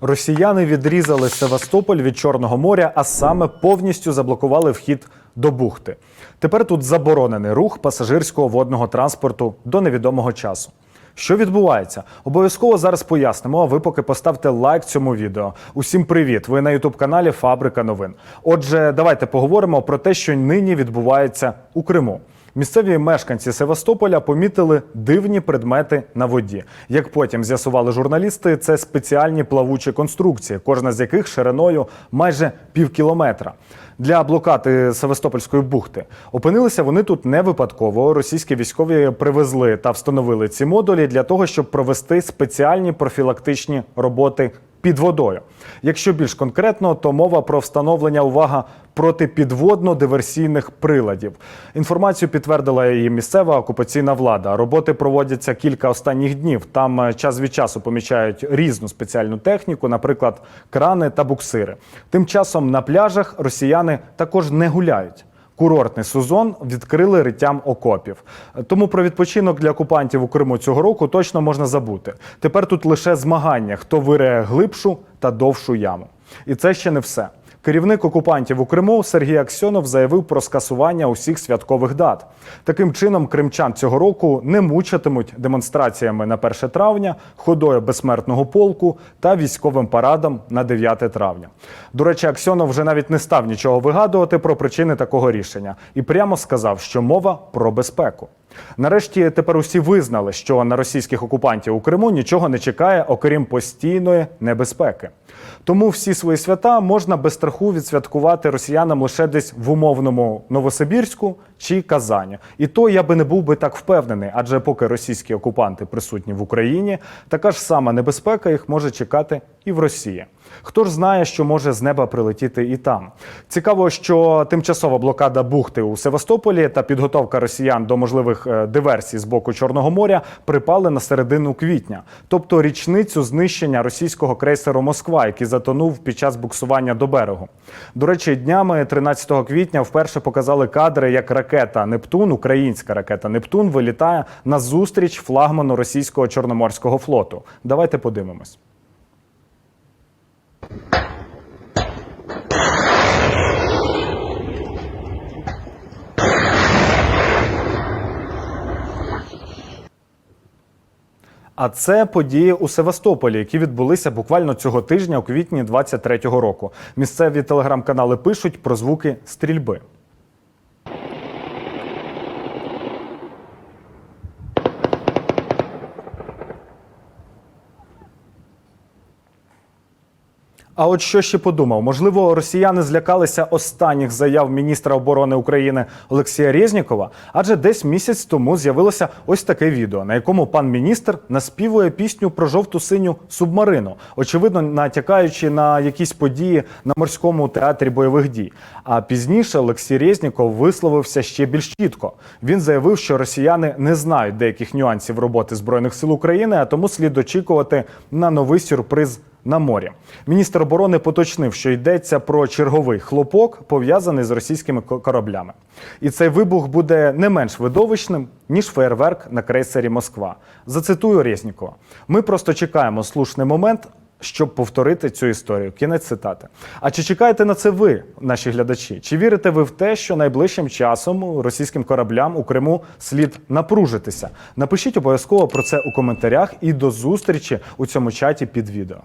Росіяни відрізали Севастополь від Чорного моря, а саме повністю заблокували вхід до бухти. Тепер тут заборонений рух пасажирського водного транспорту до невідомого часу. Що відбувається? Обов'язково зараз пояснимо. А ви поки поставте лайк цьому відео. Усім привіт! Ви на ютуб каналі Фабрика новин. Отже, давайте поговоримо про те, що нині відбувається у Криму. Місцеві мешканці Севастополя помітили дивні предмети на воді. Як потім з'ясували журналісти, це спеціальні плавучі конструкції, кожна з яких шириною майже пів кілометра. Для блокади Севастопольської бухти опинилися вони тут не випадково. Російські військові привезли та встановили ці модулі для того, щоб провести спеціальні профілактичні роботи під водою. Якщо більш конкретно, то мова про встановлення увага протипідводно-диверсійних приладів. Інформацію підтвердила і місцева окупаційна влада. Роботи проводяться кілька останніх днів. Там е, час від часу помічають різну спеціальну техніку, наприклад, крани та буксири. Тим часом на пляжах росіяни також не гуляють. Курортний сезон відкрили риттям окопів. Тому про відпочинок для окупантів у Криму цього року точно можна забути. Тепер тут лише змагання, хто вириє глибшу та довшу яму. І це ще не все. Керівник окупантів у Криму Сергій Аксьонов заявив про скасування усіх святкових дат. Таким чином, кримчан цього року не мучатимуть демонстраціями на 1 травня, ходою безсмертного полку та військовим парадом на 9 травня. До речі, Аксьонов вже навіть не став нічого вигадувати про причини такого рішення і прямо сказав, що мова про безпеку. Нарешті тепер усі визнали, що на російських окупантів у Криму нічого не чекає, окрім постійної небезпеки. Тому всі свої свята можна без страху відсвяткувати росіянам лише десь в умовному Новосибірську чи Казані. І то я би не був би так впевнений, адже поки російські окупанти присутні в Україні, така ж сама небезпека їх може чекати і в Росії. Хто ж знає, що може з неба прилетіти і там? Цікаво, що тимчасова блокада бухти у Севастополі та підготовка росіян до можливих е, диверсій з боку Чорного моря припали на середину квітня, тобто річницю знищення російського крейсеру Москва, який затонув під час буксування до берегу. До речі, днями 13 квітня вперше показали кадри, як ракета Нептун, українська ракета Нептун, вилітає на зустріч флагману російського чорноморського флоту. Давайте подивимось. А це події у Севастополі, які відбулися буквально цього тижня у квітні 23-го року. Місцеві телеграм-канали пишуть про звуки стрільби. А от що ще подумав? Можливо, росіяни злякалися останніх заяв міністра оборони України Олексія Резнікова, адже десь місяць тому з'явилося ось таке відео, на якому пан міністр наспівує пісню про жовту синю субмарину, очевидно, натякаючи на якісь події на морському театрі бойових дій. А пізніше Олексій Резніков висловився ще більш чітко. Він заявив, що росіяни не знають деяких нюансів роботи збройних сил України, а тому слід очікувати на новий сюрприз на морі. Міністр оборони поточнив, що йдеться про черговий хлопок, пов'язаний з російськими кораблями. І цей вибух буде не менш видовищним, ніж фейерверк на крейсері Москва. Зацитую Резнікова. Ми просто чекаємо слушний момент. Щоб повторити цю історію, кінець цитати. А чи чекаєте на це ви, наші глядачі? Чи вірите ви в те, що найближчим часом російським кораблям у Криму слід напружитися? Напишіть обов'язково про це у коментарях і до зустрічі у цьому чаті під відео.